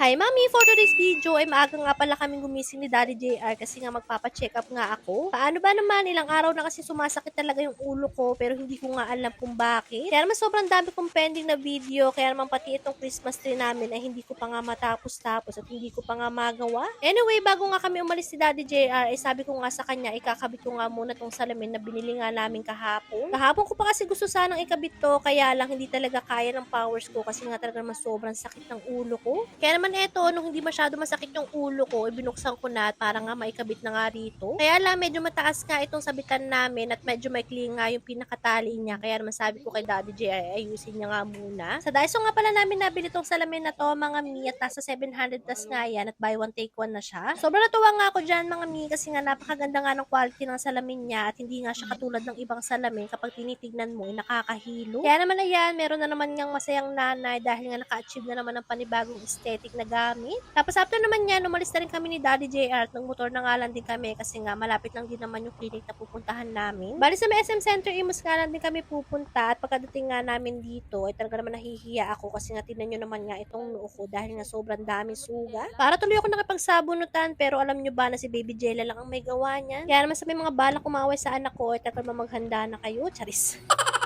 Hi, Mami! For today's video ay maaga nga pala kaming gumising ni Daddy JR kasi nga magpapacheck up nga ako. Paano ba naman? Ilang araw na kasi sumasakit talaga yung ulo ko pero hindi ko nga alam kung bakit. Kaya naman sobrang dami kong pending na video kaya naman pati itong Christmas tree namin ay hindi ko pa nga matapos-tapos at hindi ko pa nga magawa. Anyway, bago nga kami umalis si Daddy JR ay sabi ko nga sa kanya ikakabit ko nga muna tong salamin na binili nga namin kahapon. Kahapon ko pa kasi gusto sanang ikabit to kaya lang hindi talaga kaya ng powers ko kasi nga talaga naman sobrang sakit ng ulo ko. Kaya naman eto, nung hindi masyado masakit yung ulo ko, ibinuksan ko na at para nga maikabit na nga rito. Kaya lang, medyo mataas nga itong sabitan namin at medyo maikli nga yung pinakatali niya. Kaya naman sabi ko kay Daddy J ay ayusin niya nga muna. Sa Daiso nga pala namin nabili tong salamin na to, mga mi, at nasa 700 plus nga yan at buy one take one na siya. Sobrang natuwa nga ako dyan, mga mi, kasi nga napakaganda nga ng quality ng salamin niya at hindi nga siya katulad ng ibang salamin kapag tinitignan mo ay nakakahilo. Kaya naman ayan, meron na naman niyang masayang nanay dahil nga naka-achieve na naman ng panibagong aesthetic na gamit. Tapos after naman yan, umalis na rin kami ni Daddy JR at nagmotor na nga lang din kami kasi nga malapit lang din naman yung clinic na pupuntahan namin. Bali sa SM Center, Imus nga lang din kami pupunta at pagkadating nga namin dito, ay talaga naman nahihiya ako kasi nga tinan nyo naman nga itong noo ko dahil nga sobrang dami suga. Para tuloy ako nakipagsabunutan pero alam nyo ba na si Baby Jella lang ang may gawa niyan? Kaya naman sa may mga balak kumaway sa anak ko, ay talaga maghanda na kayo, charis.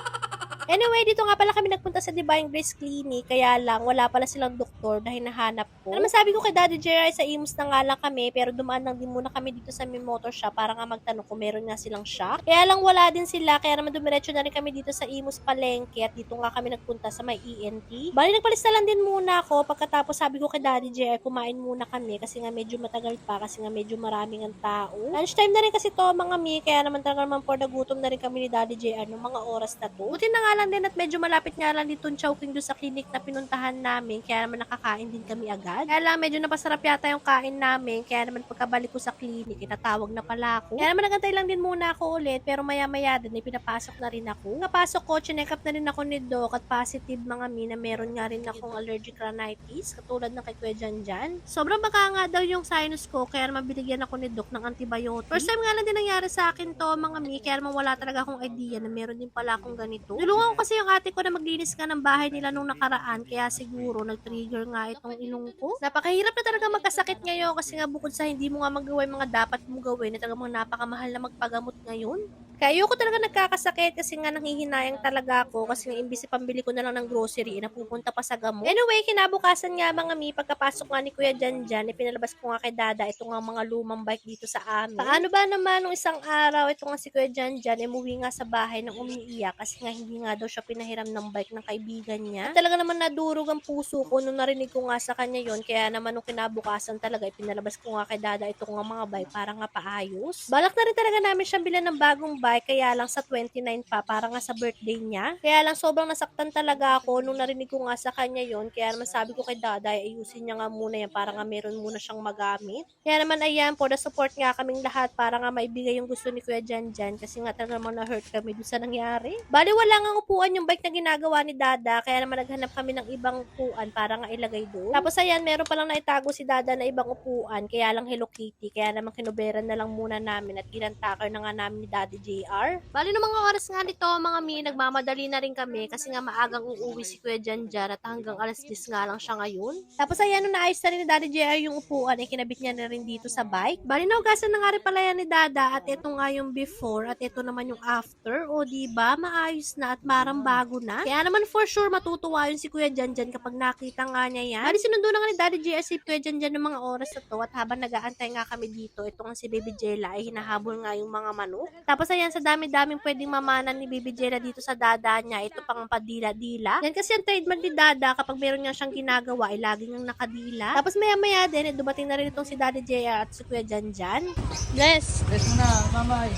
Anyway, dito nga pala kami nagpunta sa Divine Grace Clinic, kaya lang wala pala silang doktor dahil nahanap ko. Ano masabi ko kay Daddy Jerry sa Imus na nga lang kami, pero dumaan lang din muna kami dito sa may motor shop para nga magtanong kung meron nga silang shop. Kaya lang wala din sila, kaya naman dumiretso na rin kami dito sa Imus Palengke at dito nga kami nagpunta sa may ENT. Bali, nagpalista lang din muna ako pagkatapos sabi ko kay Daddy Jerry, kumain muna kami kasi nga medyo matagal pa kasi nga medyo maraming ang tao. Lunchtime na rin kasi to mga mi, kaya naman talaga naman for nagutom na rin kami ni Daddy Jerry ng mga oras na to. Buti na nga lang din at medyo malapit nga lang dito Chowking doon sa clinic na pinuntahan namin. Kaya naman nakakain din kami agad. Kaya lang medyo napasarap yata yung kain namin. Kaya naman pagkabalik ko sa clinic, itatawag na pala ako. Kaya naman nagantay lang din muna ako ulit. Pero maya maya din, ay pinapasok na rin ako. Napasok ko, chinek up na rin ako ni Doc at positive mga mi na meron nga rin akong allergic rhinitis. Katulad ng kay Kuya Janjan. Sobrang baka nga daw yung sinus ko. Kaya naman binigyan ako ni Doc ng antibiotic. First time nga lang din nangyari sa akin to mga mi. Kaya naman wala talaga akong idea na meron din pala akong ganito. Ko kasi yung ate ko na maglinis nga ng bahay nila nung nakaraan. Kaya siguro nag-trigger nga itong ilong ko. Napakahirap na talaga magkasakit ngayon kasi nga bukod sa hindi mo nga magawa yung mga dapat mong gawin, na talagang napakamahal na magpagamot ngayon. Kaya ayoko talaga nagkakasakit kasi nga nanghihinayang talaga ako kasi nga imbis pambili ko na lang ng grocery, eh, napupunta pa sa gamot. Anyway, kinabukasan nga mga mi, pagkapasok nga ni Kuya Jan Jan, ipinalabas ko nga kay Dada ito nga mga lumang bike dito sa amin. Paano ba naman nung isang araw, ito nga si Kuya Jan Jan, eh, umuwi nga sa bahay nang umiiyak kasi nga hindi nga daw siya pinahiram ng bike ng kaibigan niya. At talaga naman nadurog ang puso ko nung narinig ko nga sa kanya yon kaya naman nung kinabukasan talaga, ipinalabas ko nga kay Dada ito nga mga bike para nga paayos. Balak na rin talaga namin siyang bilan ng bagong bike kaya lang sa 29 pa para nga sa birthday niya. Kaya lang sobrang nasaktan talaga ako nung narinig ko nga sa kanya yon kaya naman sabi ko kay Daday ayusin niya nga muna yan para nga meron muna siyang magamit. Kaya naman ayan po the support nga kaming lahat para nga maibigay yung gusto ni Kuya Jan Jan kasi nga talaga naman na-hurt kami dun sa nangyari. Bali wala nga upuan yung bike na ginagawa ni Dada kaya naman naghanap kami ng ibang upuan para nga ilagay doon. Tapos ayan meron palang naitago si Dada na ibang upuan kaya lang Hello Kitty kaya naman kinuberan na lang muna namin at ginantakar na nga namin ni Daddy JR. Bali ng mga oras nga nito, mga mi, nagmamadali na rin kami kasi nga maagang uuwi si Kuya Janjar at hanggang alas 10 nga lang siya ngayon. Tapos ayan, nung naayos na rin ni Daddy JR yung upuan, ay kinabit niya na rin dito sa bike. Bali naugasan na nga rin pala yan ni Dada at ito nga yung before at ito naman yung after. O di ba maayos na at marang bago na. Kaya naman for sure matutuwa yun si Kuya Janjan kapag nakita nga niya yan. Bali sinundo na nga ni Daddy JR si Kuya Janjan ng mga oras na to at habang nag-aantay nga kami dito, ito nga si Baby Jella ay hinahabol nga yung mga manok. Tapos ayan, sa dami-daming pwedeng mamanan ni Baby Jella dito sa dada niya, ito pang padila-dila. Yan kasi ang trademark ni Dada kapag meron nga siyang ginagawa, ay lagi niyang nakadila. Tapos maya-maya din, eh, dumating na rin itong si Daddy JR at si Kuya Janjan. Bless! Bless mo na, mamay.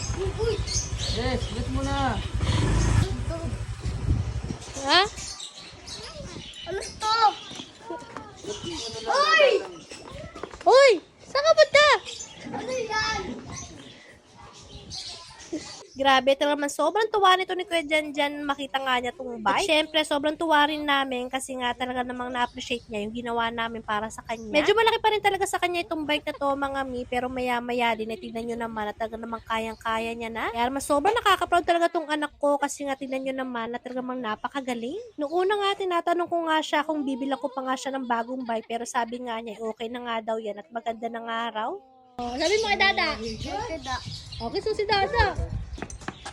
Bless, bless mo na. Ha? Ano to? Uy! Saan ka punta? Ano yan? Grabe, talaga naman sobrang tuwa nito ni Kuya Jan Jan makita nga niya tong bike. At syempre, sobrang tuwa rin namin kasi nga talaga namang na-appreciate niya yung ginawa namin para sa kanya. Medyo malaki pa rin talaga sa kanya itong bike na to mga mi, pero maya-maya din, eh, tignan nyo naman at talaga namang kayang-kaya niya na. Kaya naman sobrang nakaka-proud talaga tong anak ko kasi nga tignan nyo naman na talaga namang napakagaling. Noong una nga, tinatanong ko nga siya kung bibilang ko pa nga siya ng bagong bike pero sabi nga niya, okay na nga daw yan at maganda na nga raw. Oh, sabi mo kay Dada. Okay, so si Dada.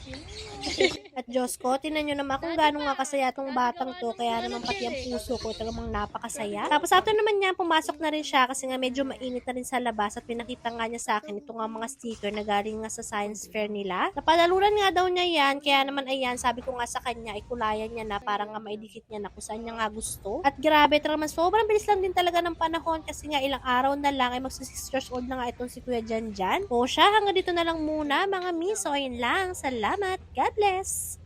At Diyos ko, tinan nyo naman kung gaano nga kasaya tong batang to. Kaya naman pati ang puso ko talagang napakasaya. Tapos after naman niya, pumasok na rin siya kasi nga medyo mainit na rin sa labas at pinakita nga niya sa akin ito nga mga sticker na galing nga sa science fair nila. Napadaluran nga daw niya yan, kaya naman ayan, sabi ko nga sa kanya, ikulayan niya na para nga maidikit niya na kung saan niya nga gusto. At grabe, talagang sobrang bilis lang din talaga ng panahon kasi nga ilang araw na lang ay magsa 6 years old na nga itong si Kuya Jan Jan. O siya, hanggang dito na lang muna mga miss. So ayun lang, salamat. God bless!